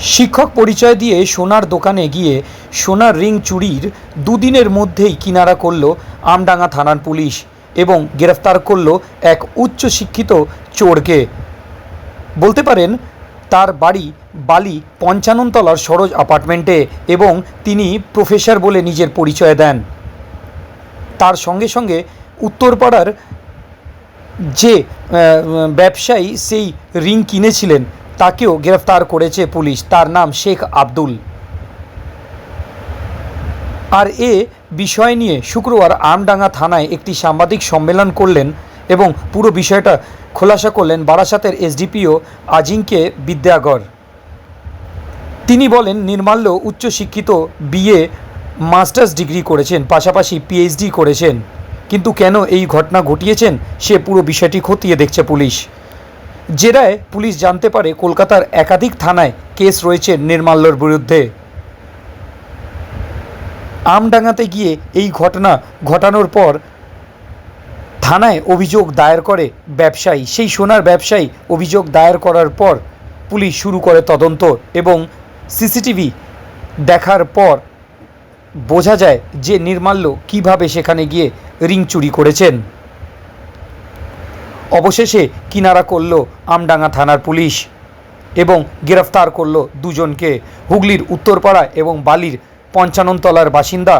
শিক্ষক পরিচয় দিয়ে সোনার দোকানে গিয়ে সোনার রিং চুরির দুদিনের মধ্যেই কিনারা করল আমডাঙ্গা থানার পুলিশ এবং গ্রেফতার করল এক উচ্চ শিক্ষিত চোরকে। বলতে পারেন, তার বাড়ি বালি পঞ্চাননতলার সরোজ অ্যাপার্টমেন্টে এবং তিনি প্রফেসর বলে নিজের পরিচয় দেন। তার সঙ্গে সঙ্গে উত্তরপাড়ার যে ব্যবসায়ী সেই রিং কিনেছিলেন। তাকেও গ্রেফতার করেছে পুলিশ। তার নাম শেখ আব্দুল। আর এ বিষয় নিয়ে শুক্রবার আমডাঙ্গা থানায় একটি সাংবাদিক সম্মেলন করলেন এবং পুরো বিষয়টা খোলাসা করলেন বারাসাতের এসডিপিও আজিঙ্কে বিদ্যাগর। তিনি বলেন, নির্মাল্য উচ্চশিক্ষিত বিএ মাস্টার্স ডিগ্রি করেছেন, পাশাপাশি পিএইচডি করেছেন। কিন্তু কেন এই ঘটনা ঘটিয়েছেন, সে পুরো বিষয়টি খতিয়ে দেখছে পুলিশ। জেরায় পুলিশ জানতে পারে কলকাতার একাধিক থানায় কেস রয়েছে নির্মাল্যর বিরুদ্ধে। আমডাঙ্গাতে গিয়ে এই ঘটনা ঘটানোর পর থানায় অভিযোগ দায়ের করে ব্যবসায়ী। সেই সোনার ব্যবসায়ী অভিযোগ দায়ের করার পর পুলিশ শুরু করে তদন্ত এবং সিসিটিভি দেখার পর বোঝা যায় যে নির্মাল্য কীভাবে সেখানে গিয়ে রিং চুরি করেছেন। অবশেষে কিনারা করল আমডাঙ্গা থানার পুলিশ এবং গ্রেফতার করল দুজনকে। হুগলির উত্তরপাড়া এবং বালির পঞ্চাননতলার বাসিন্দা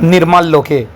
নির্মাল্যকে।